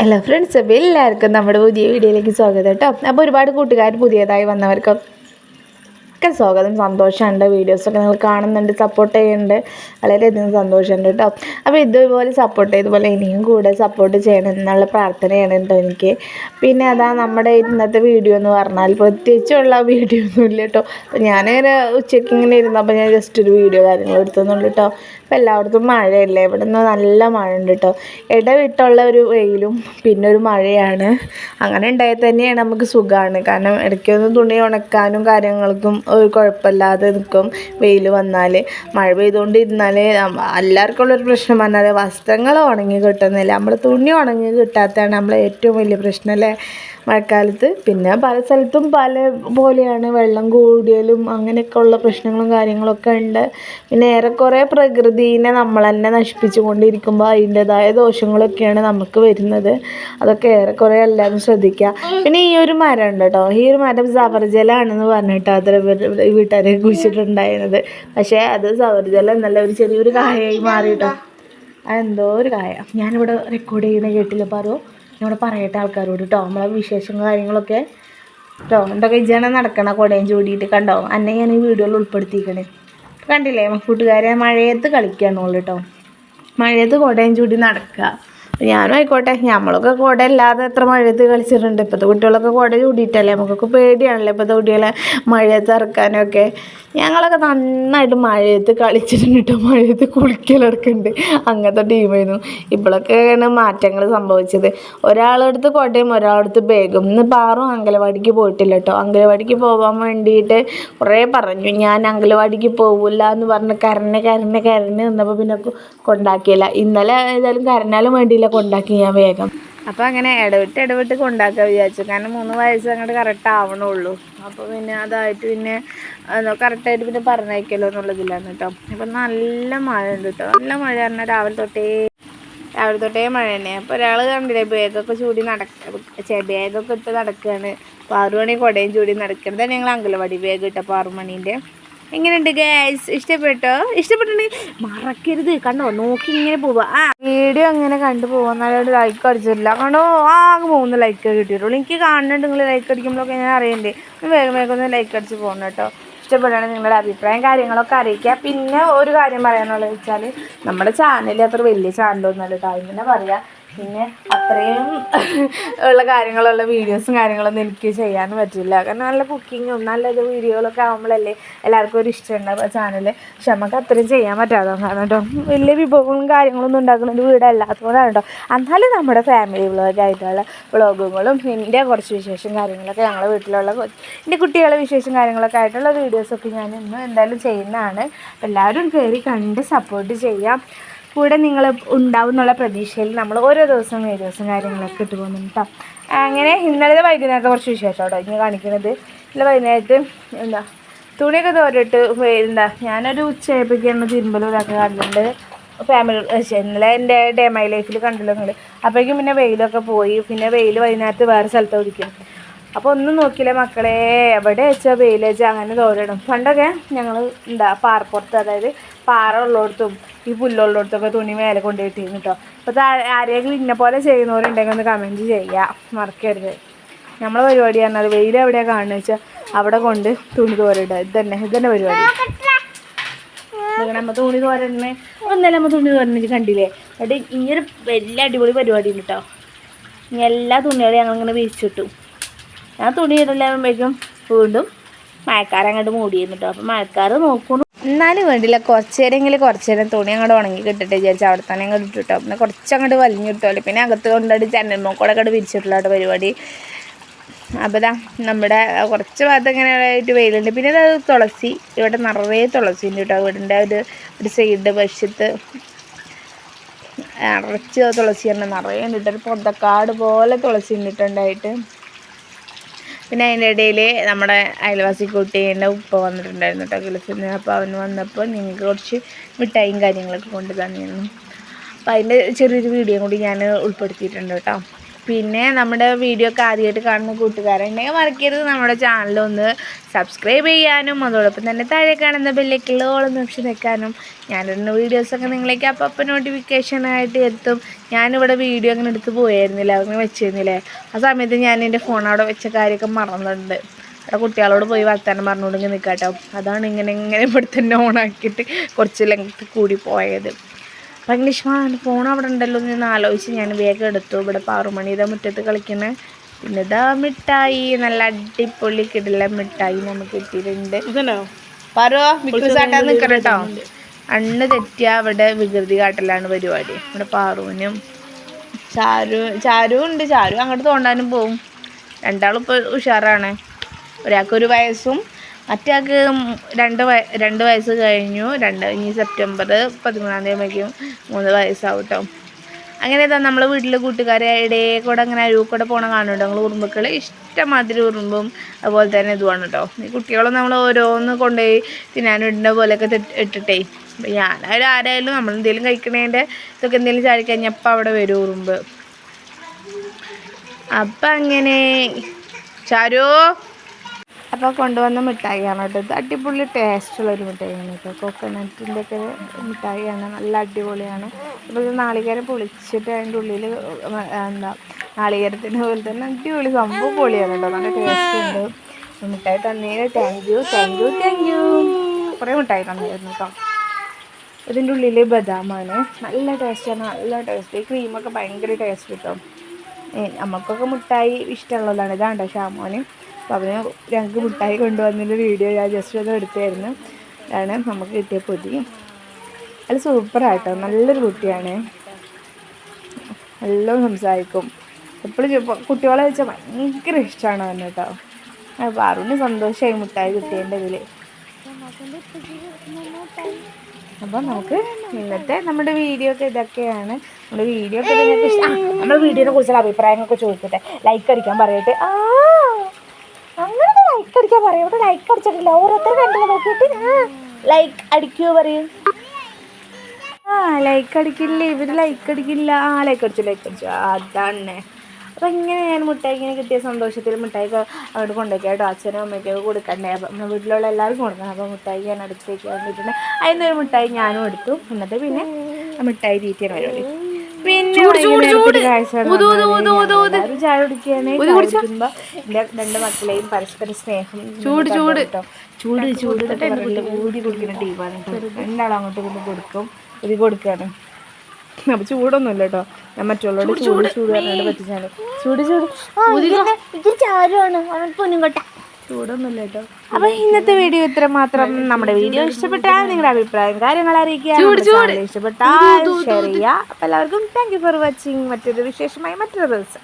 Hello friends അപ്പോൾ എല്ലാവർക്കും നമ്മുടെ പുതിയ വീഡിയോയിലേക്ക് സ്വാഗതം കേട്ടോ. അപ്പോൾ ഒരുപാട് കൂട്ടുകാർ പുതിയതായി വന്നവർക്കൊക്കെ സ്വാഗതം. സന്തോഷമുണ്ട്. വീഡിയോസൊക്കെ നിങ്ങൾ കാണുന്നുണ്ട് സപ്പോർട്ട് ചെയ്യുന്നുണ്ട്. വളരെയധികം സന്തോഷമുണ്ട് കേട്ടോ. അപ്പോൾ ഇതുപോലെ സപ്പോർട്ട് ചെയ്തുപോലെ ഇനിയും കൂടെ സപ്പോർട്ട് ചെയ്യണം എന്നുള്ള പ്രാർത്ഥനയാണ് കേട്ടോ എനിക്ക്. പിന്നെ അതാ നമ്മുടെ ഇന്നത്തെ വീഡിയോ എന്ന് പറഞ്ഞാൽ പ്രത്യേകിച്ചുള്ള വീഡിയോ ഒന്നുമില്ല കേട്ടോ. അപ്പോൾ ഞാനിങ്ങനെ ഉച്ചയ്ക്ക് ഇങ്ങനെ ഇരുന്നപ്പോൾ ഞാൻ ജസ്റ്റ് ഒരു വീഡിയോ കാര്യങ്ങൾ എടുത്തുന്നുള്ളൂ കേട്ടോ. അപ്പോൾ എല്ലായിടത്തും മഴയല്ലേ. ഇവിടെ നിന്ന് നല്ല മഴ ഉണ്ട് കേട്ടോ ഇടവിട്ടുള്ള ഒരു വെയിലും പിന്നെ ഒരു മഴയാണ്. അങ്ങനെ ഉണ്ടായാൽ തന്നെയാണ് നമുക്ക് സുഖമാണ് കാരണം ഇടയ്ക്കൊന്ന് തുണി ഉണക്കാനും കാര്യങ്ങൾക്കും ഒരു കുഴപ്പമില്ലാതെ നിൽക്കും വെയിൽ വന്നാൽ. മഴ പെയ്തുകൊണ്ടിരുന്നാൽ എല്ലാവർക്കും ഉള്ളൊരു പ്രശ്നം പറഞ്ഞാൽ വസ്ത്രങ്ങൾ ഉണങ്ങി കിട്ടുന്നില്ല. നമ്മൾ തുണി ഉണങ്ങി കിട്ടാത്തതാണ് നമ്മളെ ഏറ്റവും വലിയ പ്രശ്നം അല്ലേ? മഴക്കാലത്ത്. പിന്നെ പല സ്ഥലത്തും പല പോലെയാണ് വെള്ളം കൂടിയാലും അങ്ങനെയൊക്കെ ഉള്ള പ്രശ്നങ്ങളും കാര്യങ്ങളൊക്കെ ഉണ്ട്. പിന്നെ ഏറെക്കുറെ പ്രകൃതിനെ നമ്മൾ തന്നെ നശിപ്പിച്ചു കൊണ്ടിരിക്കുമ്പോൾ അതിന്റെതായ ദോഷങ്ങളൊക്കെയാണ് നമുക്ക് വരുന്നത്. അതൊക്കെ ഏറെക്കുറെ എല്ലാവരും ശ്രദ്ധിക്കുക പിന്നെ ഈ ഒരു മരം ഉണ്ട് കേട്ടോ ഈ ഒരു മരം സവർജലാണെന്ന് പറഞ്ഞിട്ട് അത്ര വീട്ടുകാരെ കുഴിച്ചിട്ടുണ്ടായിരുന്നത് പക്ഷേ അത് സവർജലം എന്നല്ല ഒരു ചെറിയൊരു കായയായി മാറിയിട്ടോ അതെന്തോ ഒരു കായ. ഞാനിവിടെ റെക്കോർഡ് ചെയ്യുന്ന കേട്ടില്ല. പറയോ ഞാനിവിടെ പറയട്ടെ ആൾക്കാരോട് കേട്ടോ നമ്മളെ വിശേഷങ്ങളും കാര്യങ്ങളൊക്കെ കേട്ടോ എന്തൊക്കെ ഇജാണ് നടക്കണ കൊടയും ചൂടിയിട്ട് കണ്ടോ? അന്നെ ഞാൻ ഈ വീഡിയോയിൽ ഉൾപ്പെടുത്തിയിരിക്കണേ കണ്ടില്ലേ? കൂട്ടുകാരെ മഴയത്ത് കളിക്കുകയാണുള്ളൂ കേട്ടോ മഴയത്ത് കൊടയും ചൂടി നടക്കുക ഞാനും ആയിക്കോട്ടെ നമ്മളൊക്കെ കുട ഇല്ലാതെ എത്ര മഴയത്ത് കളിച്ചിട്ടുണ്ട്. ഇപ്പോഴത്തെ കുട്ടികളൊക്കെ കുട ചൂടിയിട്ടല്ലേ? നമുക്കൊക്കെ പേടിയാണല്ലോ ഇപ്പോഴത്തെ കുട്ടികളെ മഴയത്ത് ഇറക്കാനൊക്കെ ഞങ്ങളൊക്കെ നന്നായിട്ട് മഴയത്ത് കളിച്ചിട്ടുണ്ട് മഴയത്ത് കുളിക്കലടക്കുന്നുണ്ട് അങ്ങനത്തെ ടീമായിരുന്നു ഇപ്പോഴൊക്കെയാണ് മാറ്റങ്ങൾ സംഭവിച്ചത്. ഒരാളെടുത്ത് കോട്ടയും ഒരാളെടുത്ത് ബാഗും. ഇന്ന് പാറും അങ്കലവാടിക്ക് പോയിട്ടില്ല കേട്ടോ. അങ്കലവാടിക്ക് പോകാൻ വേണ്ടിയിട്ട് കുറേ പറഞ്ഞു. ഞാൻ അങ്കലവാടിക്ക് പോകില്ല എന്ന് പറഞ്ഞ് കരഞ്ഞ് കരഞ്ഞ് കരഞ്ഞ് നിന്നപ്പോൾ പിന്നെ കൊണ്ടാക്കിയില്ല. ഇന്നലെ ഏതായാലും കരഞ്ഞാലും വേണ്ടിയില്ല. കൊണ്ടാക്കി ഞാൻ വേഗം. അപ്പോൾ അങ്ങനെ ഇടവിട്ട് ഇടവിട്ട് കൊണ്ടാക്കാൻ വിചാരിച്ചു. കാരണം മൂന്ന് വയസ്സ് അങ്ങോട്ട് കറക്റ്റ് ആവണുള്ളൂ. അപ്പോൾ പിന്നെ അതായിട്ട് പിന്നെ കറക്റ്റായിട്ട് പിന്നെ പറഞ്ഞയക്കല്ലോ എന്നുള്ളതിലാണ് കേട്ടോ അപ്പം നല്ല മഴ ഉണ്ട് കേട്ടോ നല്ല മഴ പറഞ്ഞാൽ രാവിലെ തൊട്ടേ രാവിലെ തൊട്ടേ മഴ തന്നെ. അപ്പോൾ ഒരാൾ കണ്ടില്ലേ ബേഗൊക്കെ ചൂടി നടക്ക ചെടിയായതൊക്കെ ഇട്ട് നടക്കുകയാണ് അപ്പോൾ ആറു മണി കുടയും ചൂടി നടക്കുന്നത് ഞങ്ങൾ അങ്കലവാടി വേഗം ഇട്ടപ്പോൾ ആറു മണീന്റെ എങ്ങനെയുണ്ട് ഗൈസ് ഇഷ്ടപ്പെട്ടോ? ഇഷ്ടപ്പെട്ടിട്ടുണ്ടെങ്കിൽ മറക്കരുത്. കണ്ടോ? നോക്കി ഇങ്ങനെ പോവുക. ആ വീഡിയോ അങ്ങനെ കണ്ടു പോകുന്നവരോട് ലൈക്ക് അടിച്ചില്ല കണ്ടോ? ആകെ മൂന്ന് ലൈക്ക് കിട്ടിയിട്ടുള്ളൂ. എനിക്ക് കാണുന്നുണ്ട് നിങ്ങൾ ലൈക്ക് അടിക്കുമ്പോഴൊക്കെ ഞാൻ അറിയണ്ടേ. വേഗം വേഗം ഒന്ന് ലൈക്ക് അടിച്ച് പോകണം കേട്ടോ. ഇഷ്ടപ്പെടുകയാണെങ്കിൽ നിങ്ങളുടെ അഭിപ്രായം കാര്യങ്ങളൊക്കെ അറിയിക്കുക. പിന്നെ ഒരു കാര്യം പറയാനുള്ളത് വെച്ചാൽ നമ്മുടെ ചാനൽ അത്ര വലിയ ചാനലൊന്നുമല്ല കാര്യം തന്നെ പറയാം. പിന്നെ അത്രയും ഉള്ള കാര്യങ്ങളുള്ള വീഡിയോസും കാര്യങ്ങളൊന്നും എനിക്ക് ചെയ്യാൻ പറ്റില്ല. കാരണം നല്ല കുക്കിങ്ങും നല്ലത് വീഡിയോകളൊക്കെ ആകുമ്പോഴല്ലേ എല്ലാവർക്കും ഒരു ഇഷ്ടമുണ്ടാവുക ചാനൽ പക്ഷെ നമുക്ക് അത്രയും ചെയ്യാൻ പറ്റാതെ കാരണം കേട്ടോ. വലിയ വിഭവങ്ങളും കാര്യങ്ങളൊന്നും ഉണ്ടാക്കുന്ന ഒരു വീടല്ലാത്തതുകൊണ്ടാണ് കേട്ടോ. എന്നാലും നമ്മുടെ ഫാമിലി വ്ളോഗായിട്ടുള്ള വ്ളോഗുകളും എന്റെ കുറച്ച് വിശേഷം കാര്യങ്ങളൊക്കെ ഞങ്ങളുടെ വീട്ടിലുള്ള എന്റെ കുട്ടികളുടെ വിശേഷം കാര്യങ്ങളൊക്കെ ആയിട്ടുള്ള വീഡിയോസൊക്കെ ഞാൻ ഇന്നും എന്തായാലും ചെയ്യുന്നതാണ്. എല്ലാവരും കയറി കണ്ട് സപ്പോർട്ട് ചെയ്യാം. കൂടെ നിങ്ങൾ ഉണ്ടാവും എന്നുള്ള പ്രതീക്ഷയിൽ നമ്മൾ ഓരോ ദിവസവും വീഡിയോസും കാര്യങ്ങളൊക്കെ ഇട്ട് പോകുന്നുണ്ട് കേട്ടോ അങ്ങനെ ഇന്നലത്തെ വൈകുന്നേരത്തെ കുറച്ച് വിശേഷം കേട്ടോ ഇനി കാണിക്കുന്നത് ഇന്നലെ വൈകുന്നേരത്ത് എന്താ തുണിയൊക്കെ തോരിട്ട് എന്താ ഞാനൊരു ഉച്ചയായപ്പോഴേക്കാണ് തിരുമ്പലും ഇതൊക്കെ കണ്ടിട്ടുണ്ട്. ഫാമിലി ഇന്നലെ എന്റെ ഡേ മൈ ലൈഫിൽ കണ്ടല്ലോ നിങ്ങൾ അപ്പോഴേക്കും പിന്നെ വെയിലൊക്കെ പോയി. പിന്നെ വെയിൽ വൈകുന്നേരത്ത് വേറെ സ്ഥലത്ത് ഓടിക്കും. അപ്പോൾ ഒന്നും നോക്കിയില്ല മക്കളെ. എവിടെ വെച്ചാൽ വെയിൽ വെച്ചാൽ അങ്ങനെ തോരണം പണ്ടൊക്കെ ഞങ്ങൾ എന്താ പാറപ്പുറത്ത് അതായത് പാറ ഉള്ളിടത്തും ഈ പുല്ലുള്ളിടത്തൊക്കെ തുണി മേലെ കൊണ്ടുപോയിട്ടിരുന്നു കേട്ടോ അപ്പോൾ താഴെ ആരെങ്കിലും ഇന്ന പോലെ ചെയ്യുന്നവരുണ്ടെങ്കിൽ ഒന്ന് കമന്റ് ചെയ്യുക മറക്കരുത്. നമ്മളെ പരിപാടി പറഞ്ഞാൽ വെയിൽ എവിടെയാണ് കാണുന്നത് വെച്ചാൽ അവിടെ കൊണ്ട് തുണി തോരിടുക ഇത് തന്നെ ഇത് തന്നെ പരിപാടി. നമ്മൾ തുണി തോരണേ ഒന്നല്ല നമ്മൾ തുണി തോരണ കണ്ടില്ലേ? എന്നിട്ട് ഈ ഒരു വലിയ അടിപൊളി പരിപാടി ഉണ്ട് കേട്ടോ എല്ലാ തുണികളും ഞങ്ങളിങ്ങനെ വിരിച്ചിട്ടു. ഞാൻ തുണി ഇടലാകുമ്പോഴേക്കും വീണ്ടും മഴക്കാരങ്ങോട്ട് മൂടിയിരുന്നു കേട്ടോ അപ്പം മഴക്കാർ നോക്കുന്നു എന്നാലും വേണ്ടില്ല. കുറച്ച് നേരമെങ്കിലും കുറച്ച് നേരം തുണി അങ്ങോട്ട് ഉണങ്ങി കിട്ടട്ടെ വിചാരിച്ചു അവിടെ തന്നെ അങ്ങോട്ട് ഇട്ടിട്ടോ. പിന്നെ കുറച്ച് അങ്ങോട്ട് വലിഞ്ഞു കിട്ടുമല്ലോ പിന്നെ അകത്ത് കൊണ്ടുപോയി ജനൽമോക്കൂടെ അങ്ങോട്ട് വിരിച്ചിട്ടുള്ള പരിപാടി. അപ്പോൾ ഇതാ നമ്മുടെ കുറച്ച് ഭാഗത്ത് ഇങ്ങനെ ആയിട്ട് വെയിലുണ്ട്. പിന്നെ അത് തുളസി. ഇവിടെ നിറയെ തുളസി ഉണ്ട് കേട്ടോ. വീടിന്റെ ഒരു ഒരു സൈഡ് വശത്ത് അടച്ച് തുളസി തന്നെ നിറയെ ഉണ്ട്. ഒരു പൊന്തക്കാട് പോലെ തുളസി ഉണ്ടിട്ടുണ്ടായിട്ട് പിന്നെ അതിന്റെ ഇടയിൽ നമ്മുടെ അയൽവാസി കുട്ടീന്റെ ഉപ്പ വന്നിട്ടുണ്ടായിരുന്നു കേട്ടോ ഗൾഫിൽ അപ്പോൾ അവൻ വന്നപ്പോൾ നിങ്ങൾക്ക് കുറച്ച് മിഠായിയും കാര്യങ്ങളൊക്കെ കൊണ്ടു തന്നിരുന്നു അപ്പോൾ അതിന്റെ ചെറിയൊരു വീഡിയോ കൂടി ഞാൻ ഉൾപ്പെടുത്തിയിട്ടുണ്ട് കേട്ടോ. പിന്നെ നമ്മുടെ വീഡിയോ ഒക്കെ ആദ്യമായിട്ട് കാണുന്ന കൂട്ടുകാരുണ്ടെങ്കിൽ മറക്കരുത്. നമ്മുടെ ചാനലൊന്ന് സബ്സ്ക്രൈബ് ചെയ്യാനും അതോടൊപ്പം തന്നെ താഴെ കാണുന്ന ബെല്ലേക്കുള്ള ഓളം നിമിഷം വെക്കാനും ഞാനിടുന്ന വീഡിയോസൊക്കെ നിങ്ങളേക്ക് അപ്പം അപ്പം നോട്ടിഫിക്കേഷനായിട്ട് എത്തും. ഞാനിവിടെ വീഡിയോ അങ്ങനെ എടുത്ത് പോയായിരുന്നില്ല അങ്ങനെ വെച്ചിരുന്നില്ലേ? ആ സമയത്ത് ഞാൻ എന്റെ ഫോൺ അവിടെ വെച്ച കാര്യമൊക്കെ മറന്നിട്ടുണ്ട്. അവിടെ കുട്ടികളോട് പോയി വർത്താനം പറഞ്ഞുകൊണ്ട് ഇങ്ങനെ നിൽക്കാട്ടോ. അതാണ് ഇങ്ങനെ ഇങ്ങനെ ഇവിടെ തന്നെ ഓണാക്കിയിട്ട് കുറച്ച് ലെങ്ത്ത് കൂടി പോയത്. അപ്പം ഇംഗ്ലീഷ് ഫോൺ അവിടെ ഉണ്ടല്ലോ എന്ന് ആലോചിച്ച് ഞാൻ വേഗം എടുത്തു. ഇവിടെ പാറുമണി ഇതാ മുറ്റത്ത് കളിക്കുന്നത് പിന്നെ ഇതാ മിഠായി. നല്ല അടിപൊളി കിടില മിഠായി നമുക്ക് കിട്ടിയിട്ടുണ്ട്. പറോ നിൽക്കണം കേട്ടോ അണ്ണ് തെറ്റിയ അവിടെ വികൃതി കാട്ടലാണ് പരിപാടി. ഇവിടെ പാറുവിനും ചാരു ചാരു ഉണ്ട്. ചാരു അങ്ങോട്ട് തോണ്ടാനും പോവും. രണ്ടാളും ഇപ്പോൾ ഉഷാറാണ്. ഒരാൾക്കൊരു വയസ്സും മറ്റേയാൾക്ക് രണ്ട് വയ രണ്ട് വയസ്സ് കഴിഞ്ഞു. രണ്ട് ഇനി സെപ്റ്റംബർ പതിമൂന്നാം തീയതി ആകുമ്പോഴേക്കും മൂന്ന് വയസ്സാവും കേട്ടോ അങ്ങനെ ഇതാ നമ്മളെ വീട്ടിലെ കൂട്ടുകാരെ ഇടയെ കൂടെ അങ്ങനെ അഴിവക്കൂടെ കൂടെ പോണ കാണുന്നുണ്ട്. ഞങ്ങൾ ഉറുമ്പുക്കൾ ഇഷ്ടമാതിരി ഉറുമ്പും അതുപോലെ തന്നെ ഇതുമാണ് കേട്ടോ ഈ കുട്ടികളും നമ്മൾ ഓരോന്ന് കൊണ്ടുപോയി തിന്നാനിടുന്ന പോലെയൊക്കെ ഇട്ടിട്ടേ. അപ്പം ഞാനായാലും ആരായാലും നമ്മൾ എന്തെങ്കിലും കഴിക്കണേന്റെ ഇതൊക്കെ എന്തെങ്കിലും ചാടി കഴിഞ്ഞാൽ അപ്പം അവിടെ വരും ഉറുമ്പ്. അപ്പം അങ്ങനെ ചാരോ? അപ്പോൾ കൊണ്ടുവന്ന മിഠായിയാണ് കേട്ടോ. ഇത് അടിപൊളി ടേസ്റ്റുള്ള ഒരു മിഠായിയാണ് കേട്ടോ. കോക്കനട്ടിന്റെ ഒക്കെ മിഠായിയാണ് നല്ല അടിപൊളിയാണ്. അപ്പോൾ ഇത് നാളികേരം പൊളിച്ചിട്ട് അതിന്റെ ഉള്ളിൽ എന്താ നാളികേരത്തിന്റെ പോലെ തന്നെ അടിപൊളി സംഭവം പൊളിയാണ് കേട്ടോ. നല്ല ടേസ്റ്റ് ഉണ്ട്. മിഠായി തന്നതിന് thank you thank you thank you കുറേ മിഠായി തന്നായിരുന്നു കേട്ടോ. ഇതിന്റെ ഉള്ളിൽ ബദാമാണ്. നല്ല ടേസ്റ്റാണ് നല്ല ടേസ്റ്റ് ഈ ക്രീമൊക്കെ ഭയങ്കര ടേസ്റ്റ് കിട്ടും. നമുക്കൊക്കെ മിഠായി ഇഷ്ടമുള്ളതാണ്. ഇതാണ്ടോ ഷാമോന് അപ്പോൾ അവന് ഞങ്ങൾക്ക് മിഠായി കൊണ്ടുവന്നതിന്റെ വീഡിയോ ഞാൻ ജസ്റ്റ് ഒന്ന് എടുത്തായിരുന്നു. ആണ് നമുക്ക് കിട്ടിയ പൊതി. അത് സൂപ്പറായിട്ടോ നല്ലൊരു കുട്ടിയാണ്. എല്ലാം സംസാരിക്കും. എപ്പോഴും കുട്ടികളെ വെച്ചാൽ ഭയങ്കര ഇഷ്ടമാണ് അവന് കേട്ടോ. അറിഞ്ഞ് സന്തോഷമായി മിഠായി കിട്ടിയതിന്റെ ഇതിൽ അപ്പോൾ നമുക്ക് ഇന്നത്തെ നമ്മുടെ വീഡിയോ ഒക്കെ ഇതൊക്കെയാണ്. നമ്മുടെ വീഡിയോ ഒക്കെ ഇഷ്ടം. നമ്മുടെ വീഡിയോനെ കുറിച്ചുള്ള അഭിപ്രായങ്ങളൊക്കെ ചോദിക്കട്ടെ. ലൈക്ക് അടിക്കാൻ പറയട്ടെ. ആ! അടിക്കാൻ പറയും. ഇവിടെ ലൈക്ക് അടിച്ചിട്ടില്ല. ഓരോരുത്തർ കണ്ടില്ല നോക്കിയിട്ട്? ലൈക്ക് അടിക്കുമോ പറയും. ആ ലൈക്ക് അടിക്കില്ല. ഇവർ ലൈക്ക് അടിക്കില്ല. ആ ലൈക്ക് അടിച്ചു ലൈക്ക് അടിച്ചു. അതാണ്. അപ്പം ഇങ്ങനെ ഞാൻ മിഠായി ഇങ്ങനെ കിട്ടിയ സന്തോഷത്തിൽ മിഠായി അവിടെ കൊണ്ടുപോയി അച്ഛനും അമ്മയ്ക്കൊക്കെ കൊടുക്കണ്ടേ. അപ്പം നമ്മുടെ വീട്ടിലുള്ള എല്ലാവർക്കും കൊടുക്കണം. അപ്പോൾ മുട്ടായി ഞാൻ അടുത്തേക്ക് വന്നിട്ടുണ്ട്. നിന്നൊരു മുട്ടായി ഞാനും എടുത്തു. എന്നിട്ട് പിന്നെ മിഠായി തീറ്റിയാണ് പരിപാടി. പിന്നെ ചായ കുടിക്കുകയാണ്. രണ്ട് മക്കളെയും പരസ്പര സ്നേഹം ചൂട് ചൂട്. ചൂട് ചൂട് ഊതി കുടിക്കുന്ന ടീമാണ് രണ്ടാളും അങ്ങോട്ടും ഇങ്ങോട്ടും കൊടുക്കും. ഇത് കൊടുക്കുകയാണ്. അപ്പൊ ചൂടൊന്നുമില്ല കേട്ടോ. ഞാൻ മറ്റുള്ളവരോട് ചൂട് ചൂട്. പറഞ്ഞിട്ട് പറ്റിച്ചാണ് ചൂട് ചൂട്. ഇത് ചാരുവാണ്. അവൻ ചൂടൊന്നുമില്ല കേട്ടോ. അപ്പൊ ഇന്നത്തെ വീഡിയോ ഇത്ര മാത്രം. നമ്മുടെ വീഡിയോ ഇഷ്ടപ്പെട്ടാൽ നിങ്ങളുടെ അഭിപ്രായം കാര്യങ്ങൾ അറിയിക്കുക ഇഷ്ടപ്പെട്ടാൽ ഷെയർ ചെയ്യുക. അപ്പൊ എല്ലാവർക്കും താങ്ക് യു ഫോർ വാച്ചിങ് മറ്റൊരു വിശേഷമായി മറ്റൊരു ദിവസം.